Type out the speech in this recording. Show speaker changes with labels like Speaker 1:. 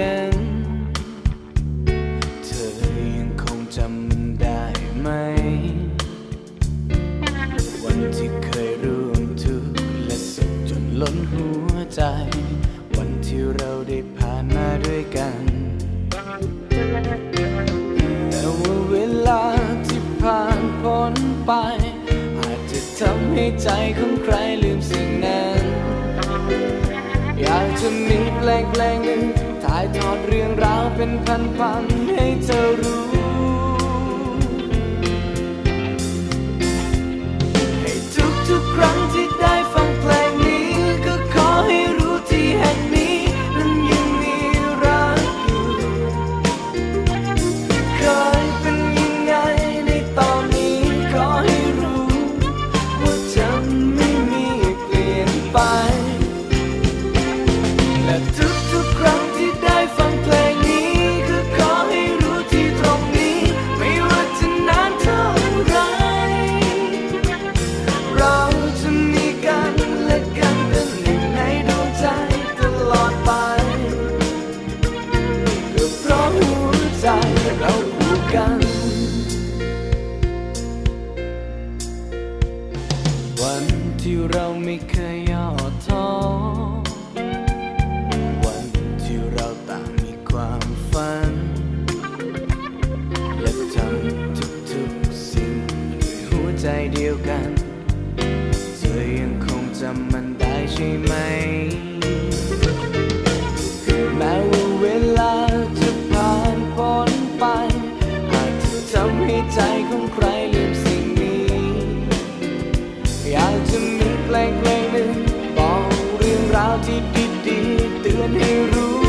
Speaker 1: นั้น เธอยังคงจำมันได้ไหม วันที่เคยร่วมทุกและสุขจนล้นหัวใจ วันที่เราได้ผ่านมาด้วยกัน แต่ว่าเวลาที่ผ่านพ้นไป อาจจะทำให้ใจของใครลืมสิ่งนั้นอยากจะมีแปลงแปลงหนึ่ง ถ่ายทอดเรื่องราวเป็นพันๆให้เธอ กัน วันที่เราไม่เคยย่อท้อวันที่เราต่างมีความฝัน และทำทุกๆสิ่งด้วยหัวใจเดียวกัน เธอยังคงจำมันได้ใช่ไหม ใจของใครลืมสิ่งนี้ อยากจะมีเพลงเพลงหนึ่งบอกเรื่องราวที่ดีๆเตือนให้รู้